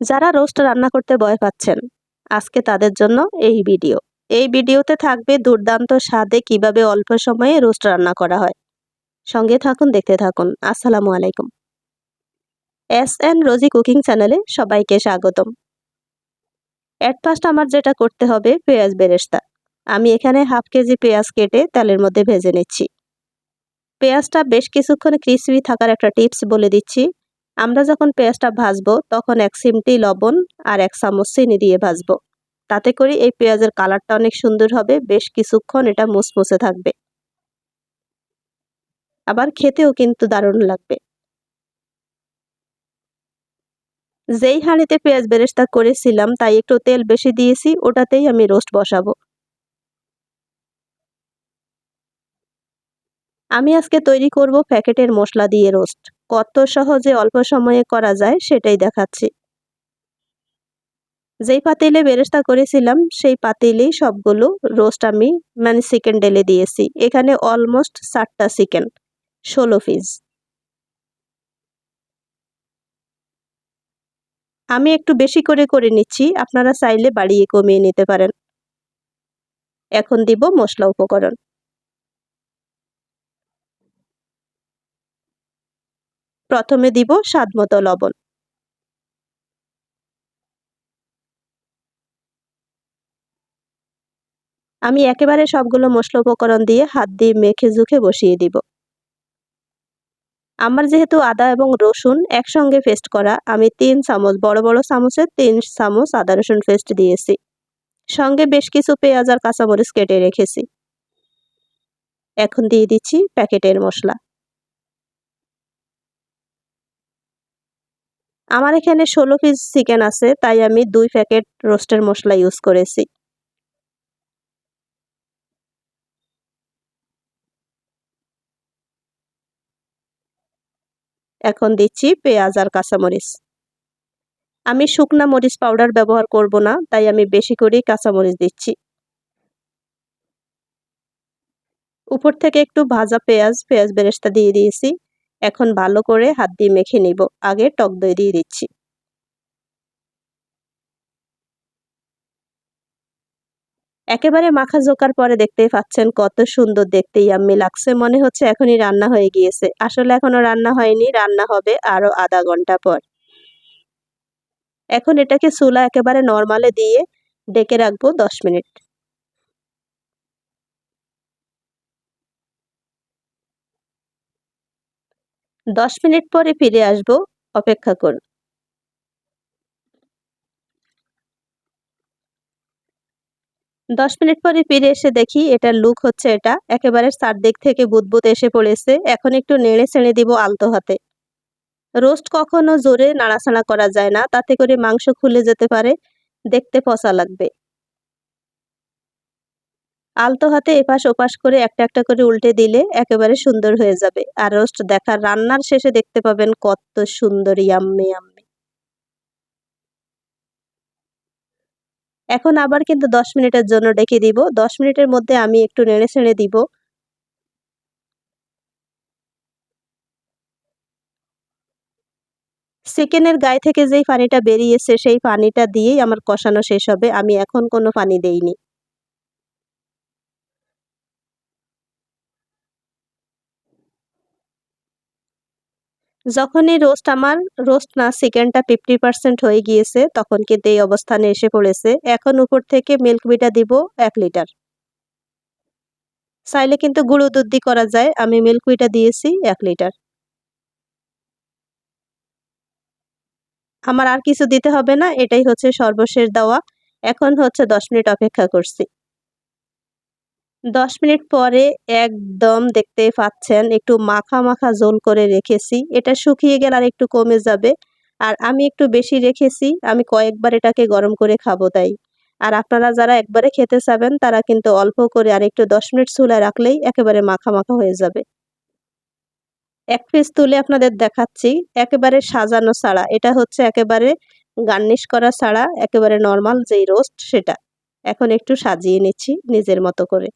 যারা রোস্ট রান্না করতে ভয় পাচ্ছেন। আজকে তাদের জন্য এই ভিডিও। এই ভিডিওতে থাকবে দুর্দান্ত স্বাদে কীভাবে অল্প সময়ে রোস্ট রান্না করা হয়। সঙ্গে থাকুন, দেখতে থাকুন। আসসালামু আলাইকুম। এস এন রোজি কুকিং চ্যানেলে সবাইকে স্বাগতম। অ্যাট ফার্স্ট আমার যেটা করতে হবে পেঁয়াজ বেরেস্তা। আমি এখানে হাফ কেজি পেঁয়াজ কেটে তেলের মধ্যে ভেজে নিচ্ছি। পেঁয়াজটা বেশ কিছুক্ষণ ক্রিসপি থাকার একটা টিপস বলে দিচ্ছি। আমরা যখন পেঁয়াজটা ভাজবো, তখন এক সিমটি লবণ আর এক চামচ চিনি দিয়ে ভাজবো। তাতে করে এই পেঁয়াজের কালারটা অনেক সুন্দর হবে, বেশ কিছুক্ষণ এটা মুসমুসে থাকবে। আবার খেতেও কিন্তু দারুণ লাগবে। যেই হাঁড়িতে পেঁয়াজ বেরেস্তা করেছিলাম, তাই একটু তেল বেশি দিয়েছি, ওটাতেই আমি রোস্ট বসাবো। আমি আজকে তৈরি করব প্যাকেটের মশলা দিয়ে রোস্ট। কত সহজে অল্প সময়ে করা যায় সেটাই দেখাচ্ছি। যেই পাতিলে বেরেস্তা করেছিলাম, সেই পাতিলেই সবগুলো রোস্ট আমি মানে চিকেন ডেলে দিয়েছি। এখানে অলমোস্ট ষাটটা চিকেন ষোলো পিস আমি একটু বেশি করে করে নিচ্ছি, আপনারা চাইলে বাড়িয়ে কমিয়ে নিতে পারেন। এখন দিব মশলা উপকরণ। প্রথমে দিব স্বাদ মতো লবণ। আমি একেবারে সবগুলো মশলা উপকরণ দিয়ে হাত দিয়ে মেখে জুখে বসিয়ে দিব। আমার যেহেতু আদা এবং রসুন একসঙ্গে পেস্ট করা, আমি তিন চামচ, বড় বড় চামচে তিন চামচ আদা রসুন পেস্ট দিয়েছি। সঙ্গে বেশ কিছু পেঁয়াজ আর কাঁচামরিচ কেটে রেখেছি। এখন দিয়ে দিচ্ছি প্যাকেটের মশলা। আমার এখানে ষোলো পিস চিকেন আছে, তাই আমি দুই প্যাকেট রোস্টের মশলা ইউজ করেছি। এখন দিচ্ছি পেঁয়াজ আর কাঁচামরিচ। আমি শুকনা মরিচ পাউডার ব্যবহার করব না, তাই আমি বেশি করেই কাঁচামরিচ দিচ্ছি। উপর থেকে একটু ভাজা পেঁয়াজ পেঁয়াজ বেরেস্তা দিয়ে দিয়েছি। এখন ভালো করে হাত দিয়ে মেখে নিব। আগে টক দই দিয়ে দিচ্ছি। একেবারে মাখা জোকার পরে দেখতেই পাচ্ছেন কত সুন্দর দেখতে ইয়াম্মি লাগছে। মনে হচ্ছে এখনই রান্না হয়ে গিয়েছে। আসলে এখনও রান্না হয়নি, রান্না হবে আরও আধা ঘণ্টা পর। এখন এটাকে চুলা একেবারে নর্মালে দিয়ে ডেকে রাখব দশ মিনিট। দশ মিনিট পরে ফিরে আসব, অপেক্ষা করুন। দশ মিনিট পরে ফিরে এসে দেখি এটার লুক হচ্ছে এটা, একেবারে চারদিক থেকে বুদবুদ এসে পড়েছে, এখন একটু নেড়ে ছেড়ে দিব আলতো হাতে। রোস্ট কখনো জোরে নাড়াচাড়া করা যায় না, তাতে করে মাংস খুলে যেতে পারে, দেখতে পচা লাগবে। আলতো হাতে এপাশ ওপাশ করে একটা একটা করে উল্টে দিলে একেবারে সুন্দর হয়ে যাবে। আর রোস্ট দেখার রান্নার শেষে দেখতে পাবেন কত সুন্দর, ইয়াম্মে ইয়াম্মে। এখন আবার কিন্তু দশ মিনিটের জন্য ডেকে দিব। দশ মিনিটের মধ্যে আমি একটু নেড়ে ছেড়ে দিব। চিকেনের গায়ে থেকে যেই পানিটা বেরিয়েছে, সেই পানিটা দিয়েই আমার কষানো শেষ হবে। আমি এখন কোনো পানি দেইনি। যখনই রোস্ট আমার রোস্ট না, চিকেনটা ফিফটি পার্সেন্ট হয়ে গিয়েছে, তখন কিন্তু এই অবস্থানে এসে পড়েছে। এখন উপর থেকে মিল্ক বিটা দিব এক লিটার চাইলে কিন্তু গুঁড়ো দুধ দিয়ে করা যায়, আমি মিল্ক বিটা দিয়েছি এক লিটার আমার আর কিছু দিতে হবে না, এটাই হচ্ছে সর্বশেষ দেওয়া। এখন হচ্ছে দশ মিনিট অপেক্ষা করছি। দশ মিনিট পরে একদম দেখতে পাচ্ছেন, একটু মাখা মাখা জোল করে রেখেছি। এটা শুকিয়ে গেলে আর একটু কমে যাবে। আর আমি একটু বেশি রেখেছি, আমি কয়েকবার এটাকে গরম করে খাব তাই। আর আপনারা যারা একবারে খেতে চাবেন, তারা কিন্তু অল্প করে আর একটু দশ মিনিট চুলায় রাখলেই একেবারে মাখা মাখা হয়ে যাবে। এক পিস তুলে আপনাদের দেখাচ্ছি, একেবারে সাজানো ছাড়া। এটা হচ্ছে একেবারে গার্নিশ করা ছাড়া, একেবারে নর্মাল যেই রোস্ট সেটা। এখন একটু সাজিয়ে নিচ্ছি নিজের মতো করে।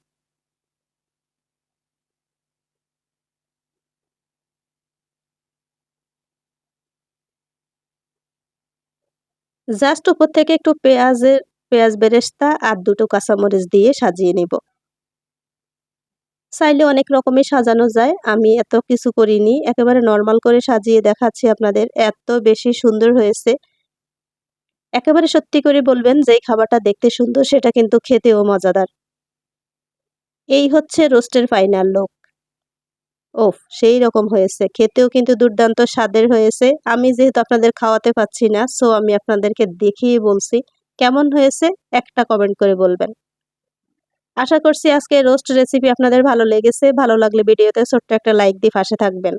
জাস্ট উপর থেকে একটু পেঁয়াজের, পেঁয়াজ বেরেস্তা আর দুটো কাঁচামরিচ দিয়ে সাজিয়ে নিব। চাইলে অনেক রকমের সাজানো যায়, আমি এত কিছু করিনি, একেবারে নর্মাল করে সাজিয়ে দেখাচ্ছি আপনাদের, এত বেশি সুন্দর হয়েছে। একেবারে সত্যি করে বলবেন, যেই খাবারটা দেখতে সুন্দর, সেটা কিন্তু খেতেও মজাদার। এই হচ্ছে রোস্টের ফাইনাল লুক। ওফ, সেই রকম হয়েছে। খেতেও কিন্তু দুর্দান্ত স্বাদের হয়েছে। আমি যেহেতু আপনাদের খাওয়াতে পাচ্ছি না সো আমি আপনাদেরকে দেখিয়ে বলছি কেমন হয়েছে, একটা কমেন্ট করে বলবেন। আশা করছি আজকে রোস্ট রেসিপি আপনাদের ভালো লেগেছে। ভালো লাগলে ভিডিওতে ছোট্ট একটা লাইক দিয়ে পাশে থাকবেন।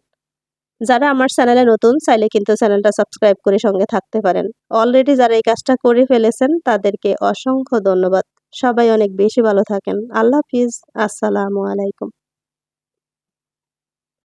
যারা আমার চ্যানেলে নতুন, চাইলে কিন্তু চ্যানেলটা সাবস্ক্রাইব করে সঙ্গে থাকতে পারেন। অলরেডি যারা এই কাজটা করে ফেলেছেন, তাদেরকে অসংখ্য ধন্যবাদ। সবাই অনেক বেশি ভালো থাকেন। আল্লাহ হাফিজ। আসসালামু আলাইকুম।